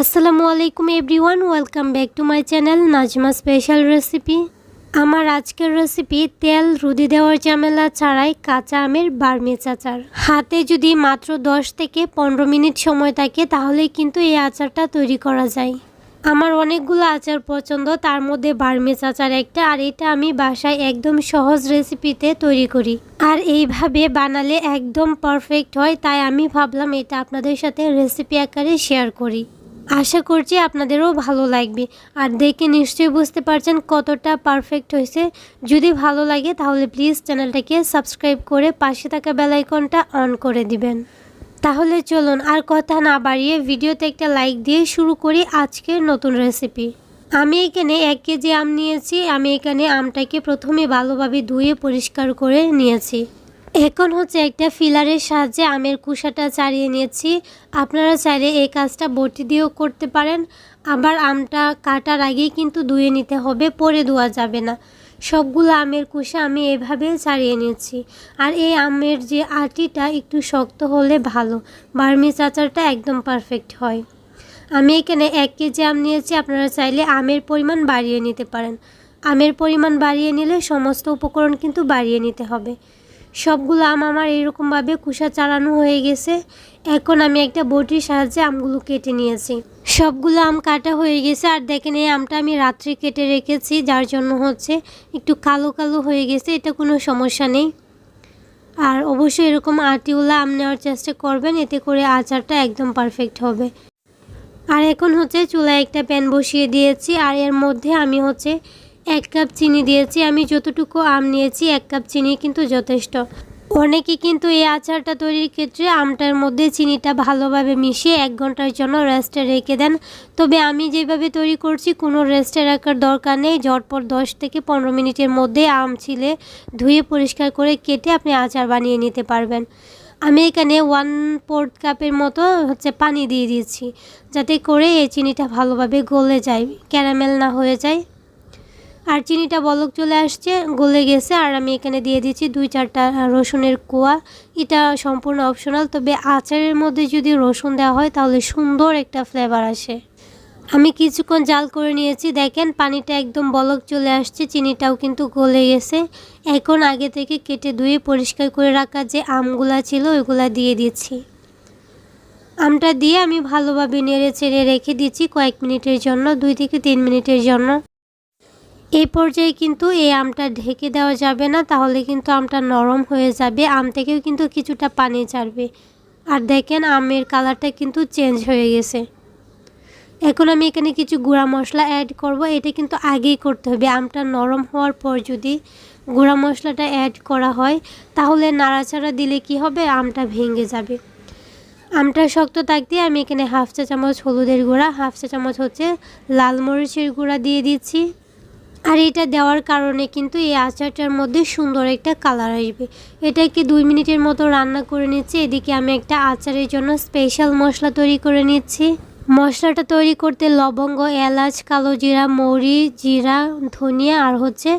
আসসালামু আলাইকুম everyone, welcome back to my channel Najma special recipe. আমার আজকের রেসিপি তেল রুদি দেওয়ার ঝামেলা ছাড়াই কাঁচা আমের বার্মিজ আচার। হাতে যদি মাত্র 10 থেকে পনেরো মিনিট সময় থাকে তাহলে কিন্তু এই আচারটা তৈরি করা যায়। আমার অনেকগুলো আচার পছন্দ, তার মধ্যে বার্মিজ আচার একটা, আর এটা আমি বাসায় একদম সহজ রেসিপিতে তৈরি করি। আর এইভাবে বানালে একদম পারফেক্ট হয়, তাই আমি ভাবলাম এটা আপনাদের সাথে রেসিপি আকারে শেয়ার করি। আশা করছি আপনাদেরও ভালো লাগবে। আর দেখে নিশ্চয়ই বুঝতে পারছেন কতটা পারফেক্ট হয়েছে। যদি ভালো লাগে তাহলে প্লিজ চ্যানেলটাকে সাবস্ক্রাইব করে পাশে থাকা বেলাইকনটা অন করে দিবেন। তাহলে চলুন আর কথা না বাড়িয়ে ভিডিওতে একটা লাইক দিয়ে শুরু করি আজকের নতুন রেসিপি আমি এখানে এক কেজি আম নিয়েছি। আমি এখানে আমটাকে প্রথমে ভালোভাবে ধুয়ে পরিষ্কার করে নিয়েছি। এখন হচ্ছে একটা ফিলারের সাহায্যে আমের কুসাটা ছাড়িয়ে নিয়েছি। আপনারা চাইলে এই কাজটা বটি দিয়েও করতে পারেন। আবার আমটা কাটার আগেই কিন্তু ধুয়ে নিতে হবে, পরে ধোয়া যাবে না। সবগুলো আমের কুসা আমি এভাবে ছাড়িয়ে নিয়েছি। আর এই আমের যে আটিটা একটু শক্ত হলে ভালো বার্মিজ আচারটা একদম পারফেক্ট হয়। আমি এখানে এক কেজি আম নিয়েছি, আপনারা চাইলে আমের পরিমাণ বাড়িয়ে নিতে পারেন। আমের পরিমাণ বাড়িয়ে নিলে সমস্ত উপকরণ কিন্তু বাড়িয়ে নিতে হবে। সবগুলো আম আমার এরকমভাবে কুসা চালানো হয়ে গেছে। এখন আমি একটা বটির সাহায্যে আমগুলো কেটে নিয়েছি। সবগুলো আম কাটা হয়ে গেছে আর দেখেন এই আমটা আমি রাত্রে কেটে রেখেছি, যার জন্য হচ্ছে একটু কালো কালো হয়ে গেছে, এটা কোনো সমস্যা নেই। আর অবশ্যই এরকম আটিওলা আম নেওয়ার চেষ্টা করবেন, এতে করে আচারটা একদম পারফেক্ট হবে। আর এখন হচ্ছে চুলায় একটা প্যান বসিয়ে দিয়েছি, আর এর মধ্যে আমি হচ্ছে এক কাপ চিনি দিয়েছি, আমি যতটুকু আম নিয়েছি এক কাপ চিনি কিন্তু যথেষ্ট। অনেকে কিন্তু এই আচারটা তৈরির ক্ষেত্রে আমটার মধ্যে চিনিটা ভালোভাবে মিশিয়ে এক ঘণ্টার জন্য রেস্টে রেখে দেন। তবে আমি যেভাবে তৈরি করছি, কোনো রেস্টে রাখার দরকার নেই। ঝটপট দশ থেকে পনেরো মিনিটের মধ্যে আম ছিলে ধুয়ে পরিষ্কার করে কেটে আপনি আচার বানিয়ে নিতে পারবেন। আমি এখানে ওয়ান ফোর্থ কাপের মতো হচ্ছে পানি দিয়ে দিয়েছি, যাতে করে এই চিনিটা ভালোভাবে গলে যায় ক্যারামেল না হয়ে যায়। আর চিনিটা বলক চলে আসছে, গলে গেছে। আর আমি এখানে দিয়ে দিচ্ছি দুই চারটা রসুনের কোয়া। এটা সম্পূর্ণ অপশনাল তবে আচারের মধ্যে যদি রসুন দেওয়া হয়, তাহলে সুন্দর একটা ফ্লেভার আসে। আমি কিছুক্ষণ জাল করে নিয়েছি। দেখেন, পানিটা একদম বলক চলে আসছে, চিনিটাও কিন্তু গলে গেছে। এখন আগে থেকে কেটে ধুয়ে পরিষ্কার করে রাখা যে আমগুলা ছিল, ওইগুলা দিয়ে দিচ্ছি। আমটা দিয়ে আমি ভালোভাবে নেড়ে চেড়ে রেখে দিচ্ছি কয়েক মিনিটের জন্য, দুই থেকে তিন মিনিটের জন্য। এই পর্যায়ে কিন্তু এই আমটা ঢেকে দেওয়া যাবে না, তাহলে কিন্তু আমটা নরম হয়ে যাবে, আম থেকেও কিন্তু কিছুটা পানি ছাড়বে। আর দেখেন আমের কালারটা কিন্তু চেঞ্জ হয়ে গেছে। এখন আমি এখানে কিছু গুঁড়া মশলা অ্যাড করব, এটা কিন্তু আগেই করতে হবে। আমটা নরম হওয়ার পর যদি গুঁড়া মশলাটা অ্যাড করা হয়, তাহলে নাড়াচাড়া দিলে কি হবে? আমটা ভেঙে যাবে। আমটা শক্ত থাকতে আমি এখানে হাফ চা চামচ হলুদের গুঁড়া, হাফ চা চামচ হচ্ছে লাল মরিচের গুঁড়া দিয়ে দিচ্ছি। আর এটা দেওয়ার কারণে কিন্তু এই আচারটার মধ্যে সুন্দর একটা কালার আসবে। এটাকে দুই মিনিটের মতো রান্না করে নিচ্ছি। এদিকে আমি একটা আচারের জন্য স্পেশাল মশলা তৈরি করে নিচ্ছি। মশলাটা তৈরি করতে লবঙ্গ, এলাচ, কালো জিরা মৌরি জিরা, ধনিয়া আর হচ্ছে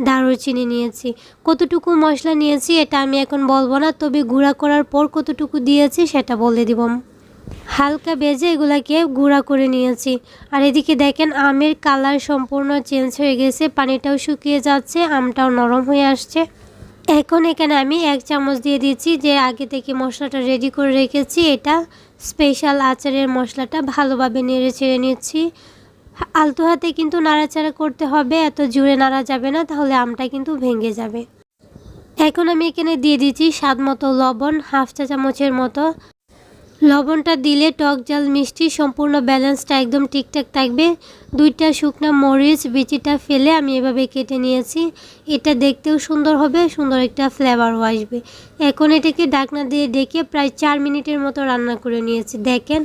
দারুচিনি নিয়েছি। কতটুকু মশলা নিয়েছি এটা আমি এখন বলব না, তবে গুঁড়া করার পর কতটুকু দিয়েছি সেটা বলে দিব। হালকা বেজে এগুলাকে গুঁড়া করে নিয়েছি। আর এদিকে দেখেন, আমের কালার সম্পূর্ণ চেঞ্জ হয়ে গেছে, পানিটাও শুকিয়ে যাচ্ছে, আমটাও নরম হয়ে আসছে। এখন এখানে আমি এক চামচ দিয়ে দিচ্ছি যে আগে থেকে মশলাটা রেডি করে রেখেছি। এটা স্পেশাল আচারের মশলাটা ভালোভাবে নেড়ে ছেড়ে নিচ্ছি। আলতো হাতে কিন্তু নাড়াচাড়া করতে হবে, এত জুড়ে নাড়া যাবে না, তাহলে আমটা কিন্তু ভেঙে যাবে। এখন আমি এখানে দিয়ে দিচ্ছি স্বাদ মতো লবণ, হাফ চা চামচের মতো। লবণটা দিলে টক জাল, মিষ্টি, সম্পূর্ণ ব্যালেন্সটা একদম ঠিকঠাক থাকবে। দুইটা শুকনা মরিচ, বিচিটা ফেলে আমি এভাবে কেটে নিয়েছি। এটা দেখতেও সুন্দর হবে, সুন্দর একটা ফ্লেভারও আসবে। এখন এটাকে ডাকনা দিয়ে ডেকে প্রায় চার মিনিটের মতো রান্না করে নিয়েছি, দেখেন।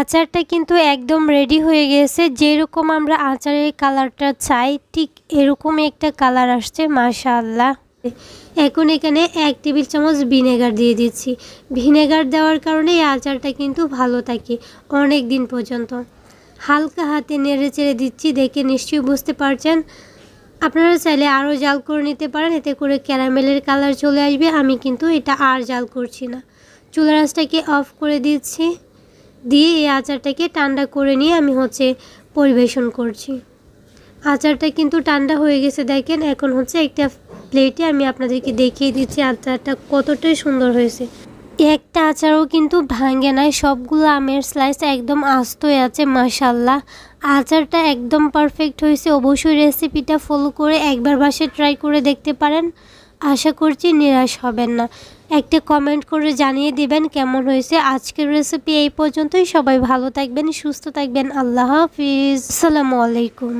আচারটা কিন্তু একদম রেডি হয়ে গেছে, যেরকম আমরা আচারের কালারটা চাই, ঠিক এরকম একটা কালার আসছে, মাশাআল্লাহ। এখন এখানে এক টেবিল চামচ ভিনেগার দিয়ে দিচ্ছি। ভিনেগার দেওয়ার কারণে এই আচারটা কিন্তু ভালো থাকে অনেক দিন পর্যন্ত। হালকা হাতে নেড়ে চেড়ে দিচ্ছি, দেখে নিশ্চয়ই বুঝতে পারছেন। আপনারা চাইলে আরও জাল করে নিতে পারেন, এতে করে ক্যারামেলের কালার চলে আসবে। আমি কিন্তু এটা আর জাল করছি না। চুলা রাসটাকে অফ করে দিচ্ছি। দিয়ে এই আচারটাকে ঠান্ডা করে নিয়ে আমি হচ্ছে পরিবেশন করছি। আচারটা কিন্তু ঠান্ডা হয়ে গেছে, দেখেন। এখন হচ্ছে একটা প্লেটে আমি আপনাদেরকে দেখিয়ে দিচ্ছি আচারটা কতটাই সুন্দর হয়েছে। একটা আচারও কিন্তু ভাঙে নাই, সবগুলো আমের স্লাইস একদম আস্তই আছে মাশাল্লাহ আচারটা একদম পারফেক্ট হয়েছে, অবশ্যই রেসিপিটা ফলো করে একবার বাসায় ট্রাই করে দেখতে পারেন। আশা করছি নিরাশ হবেন না। একটা কমেন্ট করে জানিয়ে দিবেন কেমন হয়েছে আজকের রেসিপি এই পর্যন্তই। সবাই ভালো থাকবেন, সুস্থ থাকবেন। আল্লাহ হাফিজ। আসসালামু আলাইকুম।